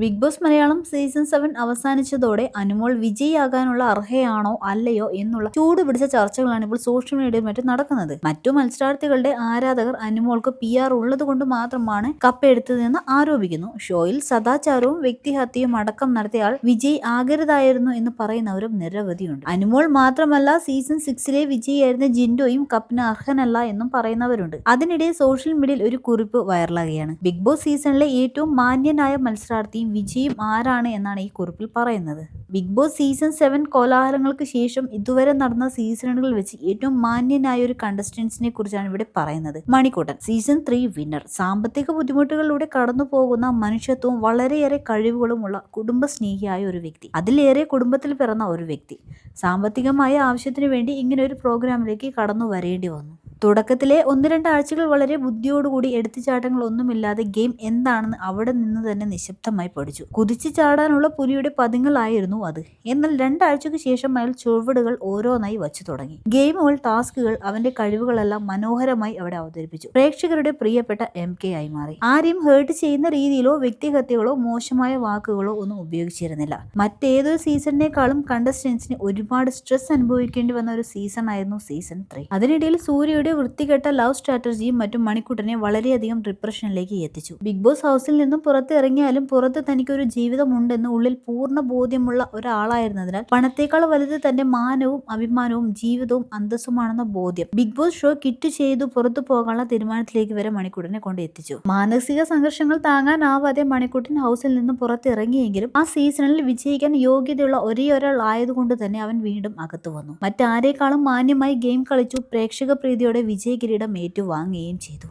Big Boss Malayalam season seven അവസാനിച്ചതോടെ Anumol വിജയിയാകാനുള്ള അർഹയാണോ അല്ലയോ എന്നുള്ള ചൂട് പിടിച്ച ചർച്ചകളാണ് ഇപ്പോൾ സോഷ്യൽ മീഡിയയിൽ മറ്റും നടക്കുന്നത്. മറ്റു മത്സരാർത്ഥികളുടെ ആരാധകർ അനുമോൾക്ക് പി ആർ ഉള്ളത് കൊണ്ട് മാത്രമാണ് കപ്പെടുത്തതെന്ന് ആരോപിക്കുന്നു. ഷോയിൽ സദാചാരവും വ്യക്തിഹത്യയും അടക്കം നടത്തിയാൽ വിജയ് ആകരുതായിരുന്നു എന്ന് പറയുന്നവരും നിരവധിയുണ്ട്. അനുമോൾ മാത്രമല്ല സീസൺ സിക്സിലെ വിജയിയായിരുന്ന ജിൻഡോയും കപ്പിന് അർഹനല്ല എന്നും പറയുന്നവരുണ്ട്. അതിനിടെ സോഷ്യൽ മീഡിയയിൽ ഒരു കുറിപ്പ് വൈറലാകുകയാണ്. ബിഗ് ബോസ് സീസണിലെ ഏറ്റവും മാന്യനായ മത്സരാർത്ഥിയും വിജയും ആരാണ് എന്നാണ് ഈ കുറിപ്പിൽ പറയുന്നത്. ബിഗ് ബോസ് സീസൺ സെവൻ കോലാഹലങ്ങൾക്ക് ശേഷം ഇതുവരെ നടന്ന സീസണുകളിൽ വെച്ച് ഏറ്റവും മാന്യനായ ഒരു കണ്ടസ്റ്റൻസിനെ കുറിച്ചാണ് ഇവിടെ പറയുന്നത്. Manikuttan season three winner. സാമ്പത്തിക ബുദ്ധിമുട്ടുകളിലൂടെ കടന്നു പോകുന്ന മനുഷ്യത്വവും വളരെയേറെ കഴിവുകളുമുള്ള കുടുംബസ്നേഹിയായ ഒരു വ്യക്തി. അതിലേറെ കുടുംബത്തിൽ പിറന്ന ഒരു വ്യക്തി. സാമ്പത്തികമായ ആവശ്യത്തിന് വേണ്ടി ഇങ്ങനെ ഒരു പ്രോഗ്രാമിലേക്ക് കടന്നു വരേണ്ടി വന്നു. തുടക്കത്തിലെ ഒന്ന് രണ്ട് ആഴ്ചകൾ വളരെ ബുദ്ധിയോടുകൂടി എടുത്തുചാട്ടങ്ങളൊന്നുമില്ലാതെ ഗെയിം എന്താണെന്ന് അവിടെ നിന്ന് തന്നെ നിശബ്ദമായി പഠിച്ചു. കുതിച്ചു ചാടാനുള്ള പുലിയുടെ പതിങ്ങളായിരുന്നു അത്. എന്നാൽ രണ്ടാഴ്ചയ്ക്ക് ശേഷം അയാൾ ചുവടുകൾ ഓരോന്നായി വച്ചു തുടങ്ങി. ഗെയിമുകൾ ടാസ്കുകൾ അവന്റെ കഴിവുകളെല്ലാം മനോഹരമായി അവിടെ അവതരിപ്പിച്ചു. പ്രേക്ഷകരുടെ പ്രിയപ്പെട്ട എം കെ ആയി മാറി. ആരെയും ഹേർട്ട് ചെയ്യുന്ന രീതിയിലോ വ്യക്തിഹത്യകളോ മോശമായ വാക്കുകളോ ഒന്നും ഉപയോഗിച്ചിരുന്നില്ല. മറ്റേതൊരു സീസണിനേക്കാളും കണ്ടസ്റ്റൻസിന് ഒരുപാട് സ്ട്രെസ് അനുഭവിക്കേണ്ടി വന്ന ഒരു സീസൺ ആയിരുന്നു സീസൺ ത്രീ. അതിനിടയിൽ സൂര്യയുടെ വൃത്തികെട്ട ലവ് സ്ട്രാറ്റജിയും മറ്റും മണിക്കൂട്ടനെ വളരെയധികം ഡിപ്രഷനിലേക്ക് എത്തിച്ചു. ബിഗ് ബോസ് ഹൗസിൽ നിന്നും പുറത്തിറങ്ങിയാലും പുറത്ത് തനിക്കൊരു ജീവിതമുണ്ടെന്ന് ഉള്ളിൽ പൂർണ ബോധ്യമുള്ള ഒരാളായിരുന്നതിനാൽ പണത്തേക്കാൾ വലുത് തന്റെ മാനവും അഭിമാനവും ജീവിതവും അന്തസ്സുമാണെന്ന ബോധ്യം ബിഗ് ബോസ് ഷോ കിറ്റ് ചെയ്തു പുറത്തു പോകാനുള്ള തീരുമാനത്തിലേക്ക് വരെ മണിക്കുട്ടനെ കൊണ്ട് എത്തിച്ചു. മാനസിക സംഘർഷങ്ങൾ താങ്ങാനാവാതെ മണിക്കുട്ടൻ ഹൗസിൽ നിന്ന് പുറത്തിറങ്ങിയെങ്കിലും ആ സീസണിൽ വിജയിക്കാൻ യോഗ്യതയുള്ള ഒരേ ഒരാൾ ആയതുകൊണ്ട് തന്നെ അവൻ വീണ്ടും അകത്തു വന്നു. മറ്റാരേക്കാളും മാന്യമായി ഗെയിം കളിച്ചു പ്രേക്ഷക പ്രീതിയോടെ വിജയ കിരീടം ഏറ്റുവാങ്ങുകയും ചെയ്തു.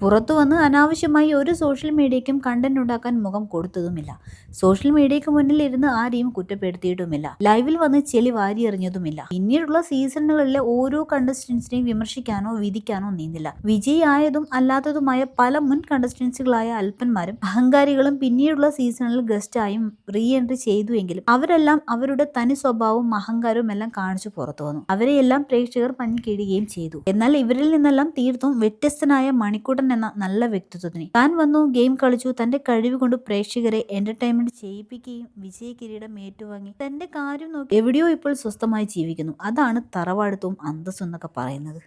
പുറത്തു വന്ന് അനാവശ്യമായി ഒരു സോഷ്യൽ മീഡിയയ്ക്കും കണ്ടന്റ് ഉണ്ടാക്കാൻ മുഖം കൊടുത്തതുമില്ല. സോഷ്യൽ മീഡിയയ്ക്ക് മുന്നിൽ ഇരുന്ന് ആരെയും കുറ്റപ്പെടുത്തിയിട്ടുമില്ല. ലൈവിൽ വന്ന് ചെളി വാരിയെറിഞ്ഞതുമില്ല പിന്നീടുള്ള സീസണുകളിലെ ഓരോ കണ്ടസ്റ്റൻസിനെയും വിമർശിക്കാനോ വിധിക്കാനോ നീന്നില്ല വിജയി ആയതും അല്ലാത്തതുമായ പല മുൻ കണ്ടസ്റ്റൻസുകളായ അല്പന്മാരും അഹങ്കാരികളും പിന്നീടുള്ള സീസണിൽ ഗസ്റ്റായും റീ എൻട്രി ചെയ്തുവെങ്കിലും അവരെല്ലാം അവരുടെ തനി സ്വഭാവവും അഹങ്കാരവും എല്ലാം കാണിച്ചു പുറത്തു വന്നു. അവരെയെല്ലാം പ്രേക്ഷകർ പഞ്ഞിക്കിടുകയും ചെയ്തു. എന്നാൽ ഇവരിൽ നിന്നെല്ലാം തീർത്തും വ്യത്യസ്തനായ മണിക്കൂട്ടൻ എന്ന നല്ല വ്യക്തിത്വത്തിന്. താൻ വന്നു ഗെയിം കളിച്ചു തന്റെ കഴിവ് കൊണ്ട് പ്രേക്ഷകരെ എന്റർടൈൻമെന്റ് ചെയ്യിപ്പിക്കുകയും വിജയ കിരീടം ഏറ്റുവാങ്ങി. തന്റെ കാര്യം നോക്കി എവിടെയോ ഇപ്പോൾ സ്വസ്ഥമായി ജീവിക്കുന്നു. അതാണ് തറവാടുത്തവും അന്തസ്സും എന്നൊക്കെ പറയുന്നത്.